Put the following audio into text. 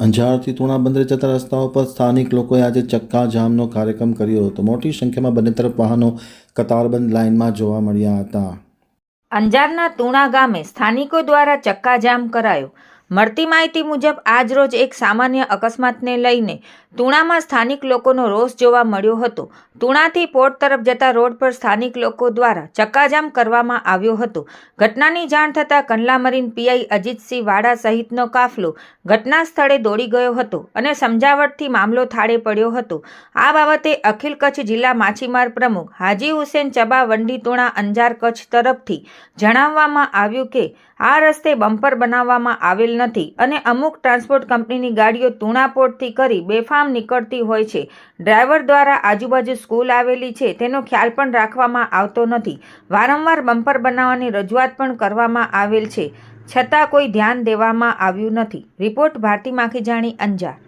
અંજારથી તુણા બંદરે જતા રસ્તાઓ પર સ્થાનિક લોકોએ આજે ચક્કા જામનો કાર્યક્રમ કર્યો હતો. મોટી સંખ્યામાં બંને તરફ વાહનો કતારબંધ લાઇનમાં જોવા મળ્યા હતા. અંજારના તુણા ગામે સ્થાનિકો દ્વારા ચક્કાજામ કરાયો. મળતી માહિતી મુજબ, આજરોજ એક સામાન્ય અકસ્માતને લઈને તુણામાં સ્થાનિક લોકોનો રોષ જોવા મળ્યો હતો. તુણાથી પોર્ટ તરફ જતા રોડ પર સ્થાનિક લોકો દ્વારા ચક્કાજામ કરવામાં આવ્યો હતો. ઘટનાની જાણ થતાં કંડલા મરીન પીઆઈ અજીતસિંહ વાડા સહિતનો કાફલો ઘટના સ્થળે દોડી ગયો હતો અને સમજાવટથી મામલો થાળે પડ્યો હતો. આ બાબતે અખિલ કચ્છ જિલ્લા માછીમાર પ્રમુખ હાજી હુસેન ચબા વંડી તુણા અંજાર કચ્છ તરફથી જણાવવામાં આવ્યું કે, આ રસ્તે બમ્પર બનાવવામાં આવેલ નથી. અને અમુક ટ્રાન્સપોર્ટ કંપનીની ગાડીઓ તુણાપોટથી કરી બેફામ નીકળતી હોય છે. ડ્રાઈવર દ્વારા આજુબાજુ સ્કૂલ આવેલી છે. તેનો ખ્યાલ પણ રાખવામાં આવતો નથી. વારંવાર બમ્પર બનાવવાની રજૂઆત પણ કરવામાં આવેલ છે. છતાં કોઈ ધ્યાન દેવામાં આવ્યું નથી. રિપોર્ટ ભારતી માખીજાણી અંજાર.